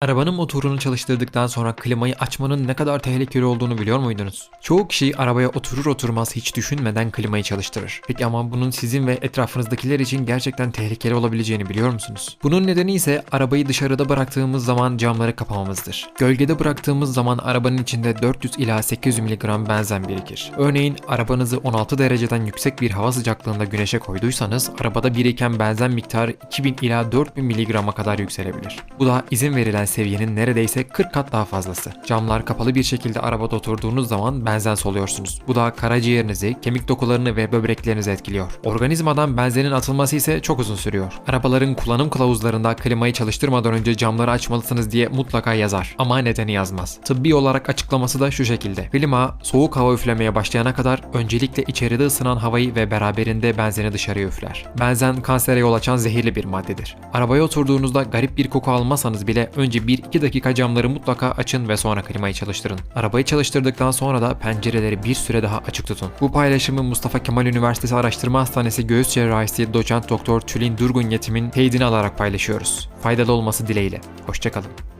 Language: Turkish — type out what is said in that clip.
Arabanın motorunu çalıştırdıktan sonra klimayı açmanın ne kadar tehlikeli olduğunu biliyor muydunuz? Çoğu kişi arabaya oturur oturmaz hiç düşünmeden klimayı çalıştırır. Peki ama bunun sizin ve etrafınızdakiler için gerçekten tehlikeli olabileceğini biliyor musunuz? Bunun nedeni ise arabayı dışarıda bıraktığımız zaman camları kapamamızdır. Gölgede bıraktığımız zaman arabanın içinde 400 ila 800 mg benzen birikir. Örneğin arabanızı 16 dereceden yüksek bir hava sıcaklığında güneşe koyduysanız arabada biriken benzen miktarı 2000 ila 4000 mg'a kadar yükselebilir. Bu da izin verilen seviyenin neredeyse 40 kat daha fazlası. Camlar kapalı bir şekilde arabada oturduğunuz zaman benzen soluyorsunuz. Bu da karaciğerinizi, kemik dokularını ve böbreklerinizi etkiliyor. Organizmadan benzenin atılması ise çok uzun sürüyor. Arabaların kullanım kılavuzlarında klimayı çalıştırmadan önce camları açmalısınız diye mutlaka yazar. Ama nedeni yazmaz. Tıbbi olarak açıklaması da şu şekilde. Klima soğuk hava üflemeye başlayana kadar öncelikle içeride ısınan havayı ve beraberinde benzeni dışarıya üfler. Benzen kansere yol açan zehirli bir maddedir. Arabaya oturduğunuzda garip bir koku almasanız bile önce 1-2 dakika camları mutlaka açın ve sonra klimayı çalıştırın. Arabayı çalıştırdıktan sonra da pencereleri bir süre daha açık tutun. Bu paylaşımı Mustafa Kemal Üniversitesi Araştırma Hastanesi Göğüs Cerrahisi Doçent Doktor Tülin Durgun Yetim'in teyidini alarak paylaşıyoruz. Faydalı olması dileğiyle. Hoşçakalın.